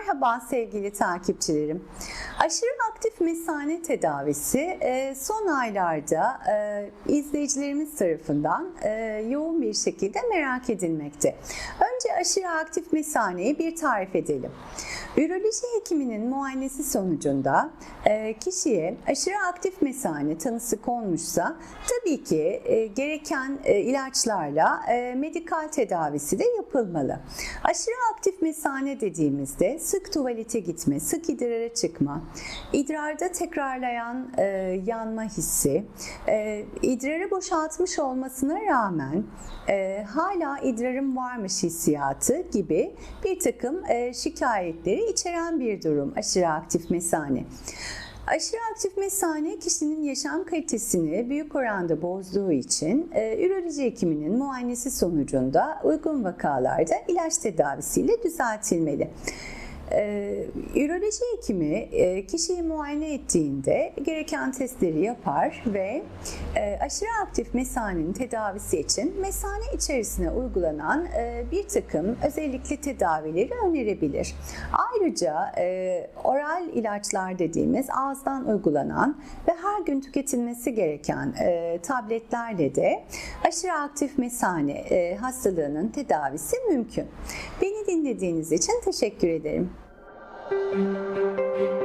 Merhaba sevgili takipçilerim. Aşırı aktif mesane tedavisi e, son aylarda e, izleyicilerimiz tarafından e, yoğun bir şekilde merak edilmekte. Önce aşırı aktif mesaneyi bir tarif edelim. Üroloji hekiminin muayenesi sonucunda kişiye aşırı aktif mesane tanısı konmuşsa tabii ki gereken ilaçlarla medikal tedavisi de yapılmalı. Aşırı aktif mesane dediğimizde sık tuvalete gitme, sık idrara çıkma, idrarda tekrarlayan e, yanma hissi, e, idrarı boşaltmış olmasına rağmen e, hala idrarım varmış hissiyatı gibi bir takım e, şikayetleri içeren bir durum aşırı aktif mesane. Aşırı aktif mesane kişinin yaşam kalitesini büyük oranda bozduğu için e, üroloji hekiminin muayenesi sonucunda uygun vakalarda ilaç tedavisiyle düzeltilmeli. Ee, üroloji hekimi e, kişiyi muayene ettiğinde gereken testleri yapar ve e, aşırı aktif mesanenin tedavisi için mesane içerisine uygulanan e, bir takım özellikle tedavileri önerebilir. Ayrıca oral ilaçlar dediğimiz ağızdan uygulanan ve her gün tüketilmesi gereken tabletlerle de aşırı aktif mesane hastalığının tedavisi mümkün. Beni dinlediğiniz için teşekkür ederim. thank you